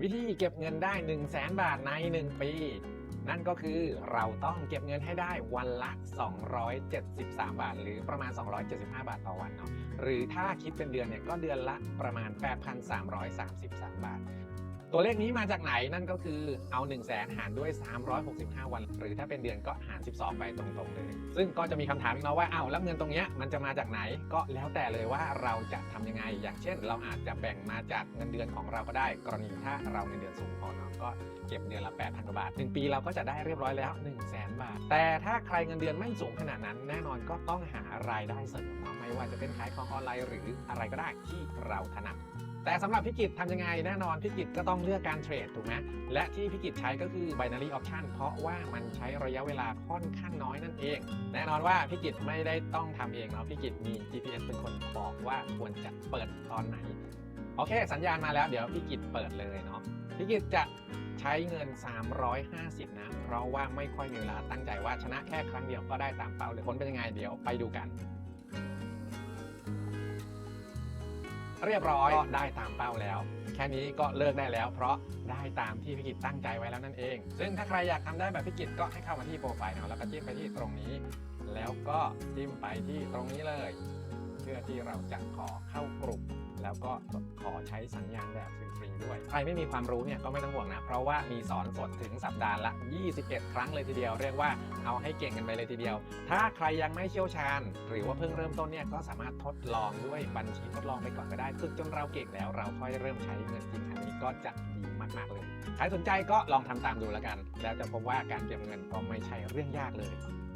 วิธีเก็บเงินได้ 1 0 0 0 0แสนบาทใน 1 ปี นั่นก็คือเราต้องเก็บเงินให้ได้วันละ 273 บาท หรือประมาณ 275 บาทต่อวันเนาะหรือถ้าคิดเป็นเดือนเนี่ยก็เดือนละประมาณ 8,333 บาท ตัวเลขนี้มาจากไหนนั่นก็คือเอา 1 0 0 0 0แสนหารด้วย 365 วัน หรือถ้าเป็นเดือนก็หาร 12 ไปตรงๆเลย ซึ่งก็จะมีคำถามอีกเนาะว่าอ้าวแล้วเงินตรงเนี้ยมันจะมาจากไหนก็แล้วแต่เลยว่าเราจะทำยังไง อย่างเช่น เราอาจจะแบ่งมาจากเงินเดือนของเราก็ได้ กรณีถ้าเราเงินเดือนสูงพอเนาะก็เก็บเดือนละ 8,000กว่าบาท 1 ปีเราก็จะได้เรียบร้อยแล้ว 1 0 0 0 0แสนบาท แต่ถ้าใครเงินเดือนไม่สูงขนาดนั้น แน่นอนก็ต้องหารายได้เสริมไม่ว่าจะเป็นขายของออนไลน์หรืออะไรก็ได้ที่เราถนัด แต่สำหรับพิกิจทำยังไงแน่นอนพิกิจก็ต้องเลือกการเทรดถูกไหมและที่พิกิจใช้ก็คือ binary option เพราะว่ามันใช้ระยะเวลาค่อนข้างน้อยนั่นเอง แน่นอนว่าพิกิจไม่ได้ต้องทำเองเนาะพิกิจมี GPS เป็นคนบอกว่าควรจะเปิดตอนไหน โอเค สัญญาณมาแล้วเดี๋ยวพิกิจเปิดเลยเนาะพิกิจจะใช้เงิน 350 นะ เพราะว่าไม่ค่อยมีเวลาตั้งใจว่าชนะแค่ครั้งเดียวก็ได้ตามเป้าเลยผลเป็นยังไงเดี๋ยวไปดูกัน เรียบร้อยก็ได้ตามเป้าแล้ว แค่นี้ก็เลิกได้แล้ว เพราะได้ตามที่พิกิจตั้งใจไว้แล้วนั่นเอง ซึ่งถ้าใครอยากทำได้แบบพิกิจก็ให้เข้ามาที่โปรไฟล์เนาะแล้วก็จิ้มไปที่ตรงนี้ แล้วก็จิ้มไปที่ตรงนี้เลย เพื่อที่เราจะขอเข้ากลุ่ม แล้วก็ขอใช้สัญญาณแบบฟรีๆด้วย ใครไม่มีความรู้เนี่ยก็ไม่ต้องห่วงนะ เพราะว่ามีสอนสดถึงสัปดาห์ละ 21 ครั้งเลยทีเดียว เรียกว่าเอาให้เก่งกันไปเลยทีเดียว ถ้าใครยังไม่เชี่ยวชาญ หรือว่าเพิ่งเริ่มต้นเนี่ยก็สามารถทดลองด้วยบัญชีทดลองไปก่อนก็ได้ฝึกจนเราเก่งแล้วเราค่อยเริ่มใช้เงินจริงอันนี้ก็จะดีมากๆเลยใครสนใจก็ลองทำตามดูแล้วกัน แล้วจะพบว่าการเก็บเงินก็ไม่ใช่เรื่องยากเลย